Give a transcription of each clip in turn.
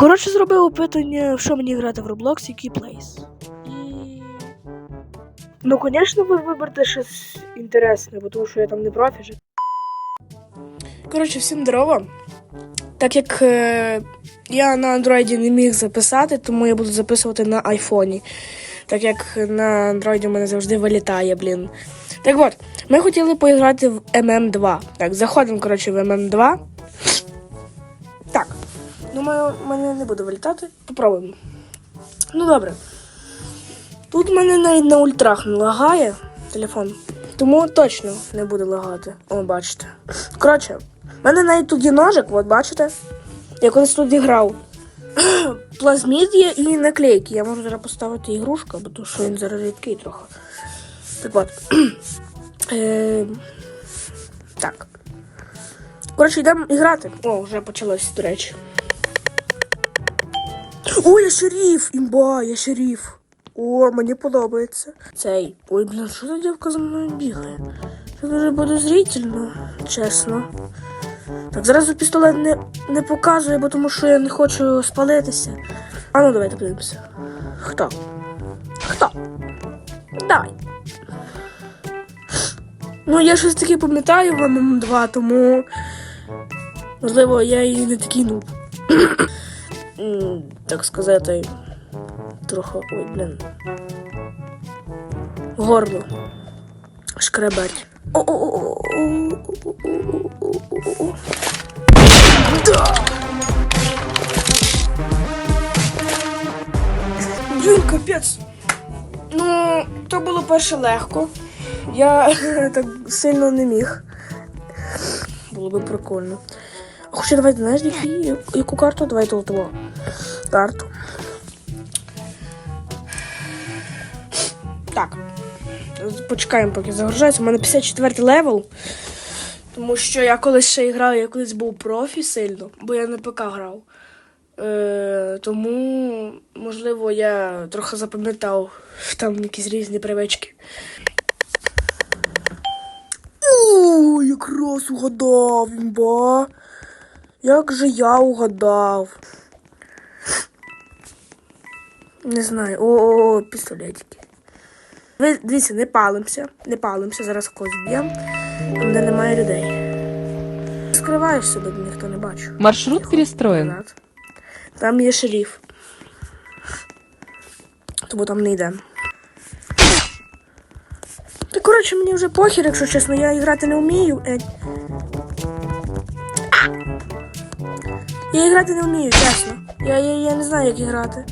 Коротше, зробив опитання, що мені грати в Roblox, який плейс. І. Ну, звісно, ви виберете щось інтересне, бо тому що я там не профі же. Коротше, всім здорово. Так як е, я на андроїді не міг записати, тому я буду записувати на айфоні. Так як на андроїді у мене завжди вилітає, блін. Так от, ми хотіли поіграти в MM2. Так, заходимо, коротше, в MM2. Думаю, в мене не буде вилітати. Попробуємо. Ну добре. Тут в мене навіть на ультрах не лагає телефон. Тому точно не буде лагати. О, бачите. Коротше, в мене навіть тут є ножик, от бачите? Я колись тут грав. Плазмід є і наклейки. Я можу зараз поставити ігрушку, бо тому що він зараз рідкий трохи. Так от. Е, Так. Коротше, йдемо грати. О, вже почалось, до речі. О, я шеріф! Імба, я шеріф. О, мені подобається. Цей. Ой, блін, що за дівка за мною бігає? Це дуже подозрительно, чесно. Так, зразу пістолет не, не показує, бо тому що я не хочу спалитися. А ну давайте подивимося. Хто? Хто? Давай. Ну, я щось таке пам'ятаю в ММ2, тому. Можливо, я і не такий нуб. так сказати, трохи ой, блин. Горло. Шкребать. Да! Блін, капець. Ну, то було перше легко. Я так сильно не міг. Було би прикольно. Хоча давайте, знаєш, яку карту? Давайте лотово. Карту. Так. Почекаємо, поки загружається. У мене 54 левел. Тому що я колись ще грав, я колись був профі сильно, бо я на ПК грав. Е, тому, можливо, я трохи запам'ятав там якісь різні привички. О, якраз угадав, імба. Як же я угадав? Не знаю. О, о, о пістолетики. Ви дивіться, не палимося, не палимося, зараз когось б'ємо, там де немає людей. Скриваєшся, бо ніхто не бачить. Маршрут перестроен. Назад. Там є шериф. Тому там не йдемо. Та коротше, мені вже похер, якщо чесно, я грати не вмію. Е. Я грати не вмію, чесно. Я, я, я не знаю, як грати.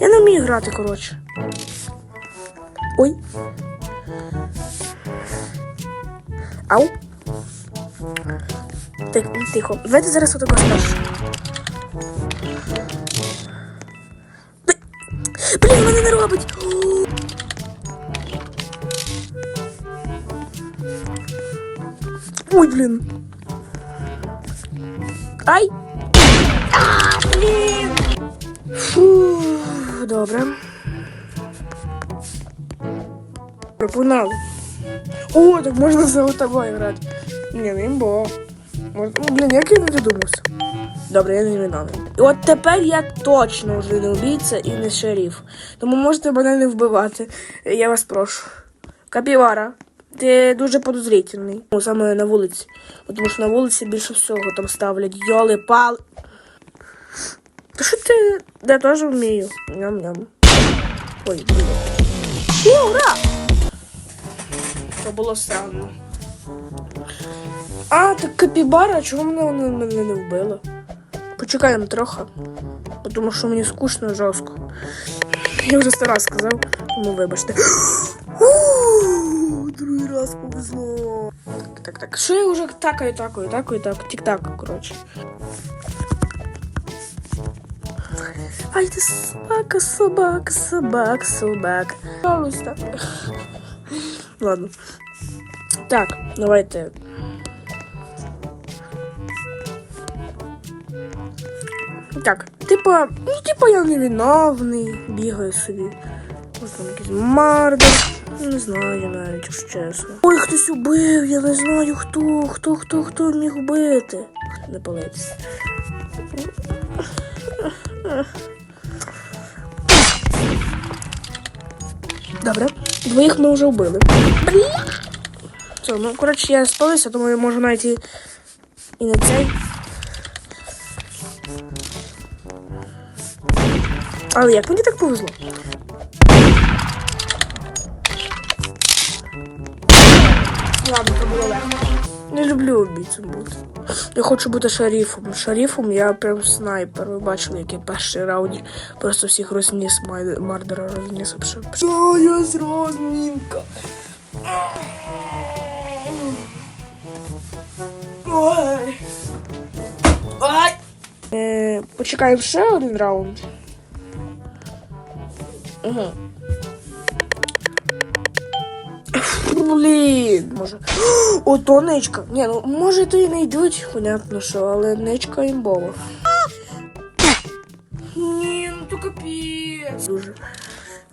Я не вмію грати, коротше. Ой. Ау. Так, тихо. Давайте зараз отако спершу. Блін, мене не робить. Ой, блін. Ай! А, блін! Фу, добре. Пропонали. О, так можна за тобою грати. Не імбо. Мож- Ну, блін, як я не додумався. Добре, я не виновний. І от тепер я точно вже не убійця і не шериф. Тому можете мене не вбивати. Я вас прошу. Капівара, ти дуже подозрительний. Ну, саме на вулиці. Тому що на вулиці більше всього там ставлять йоли, пал. Та що ти я теж вмію? Ням-ням. Ой, блін. О, ура! Це було странно. А, так капібара, чого мене вона мене не вбила? Почекаємо трохи. бо Тому що мені скучно жорстко. Я вже сто раз сказав, тому вибачте. Другий раз повезло. Так, так, так. Що я вже такаю, такаю, такаю, так, тік-так, коротше. Ай, ти собака, собака, собака, собака. Пожалуйста. Ладно. Так, давайте. Так, типа, ну, типа я невиновний, бігаю собі. Ось там якийсь мардер. Не знаю навіть, якщо чесно. Ой, хтось убив, я не знаю хто, хто, хто, хто міг убити. Не палиться. Добре, двоїх ми вже вбили. Бля! Все, ну коротше, я спалився, тому я можу навіть і, і на цей. Але як мені так повезло? Ладно, це було легко. Не люблю убійцем бути. Я хочу бути шарифом. Шарифом я прям снайпер. Ви бачили, як я перший раунді просто всіх розніс Мардера розніс. Що я розмінка? Ой. Ай. Е, почекаємо ще один раунд. Угу. Блін, може. Ото ничка. Ні, ну може то і не йдуть, понятно що, але ничка імбова. Ні, ну то капець. Дуже.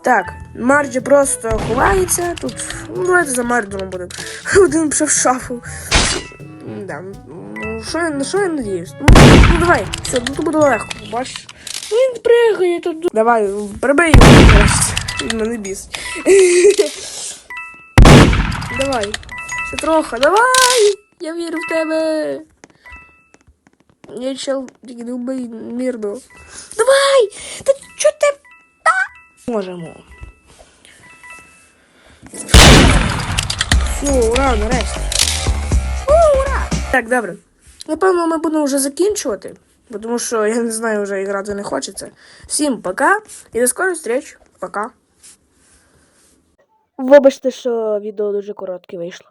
Так, Марджі просто ховається. Тут. Ну, давайте за Мардером будемо. Один пішов шафу. Да, ну що я на що я надіюсь? Ну, ну давай, все, ну то буде легко, бачиш. Ну, Він пригає тут. Давай, прибий його. Мене бісить. Давай. Ще трохи, давай! Я вірю в тебе. Я чел, не вбий мирно. Давай! Та чо ти? А? Можемо. Все, ура, нарешті. О, ура! Так, добре. Напевно, ми будемо вже закінчувати, тому що я не знаю, вже грати не хочеться. Всім пока і до скорої зустріч. Пока. Вибачте, що відео дуже коротке вийшло.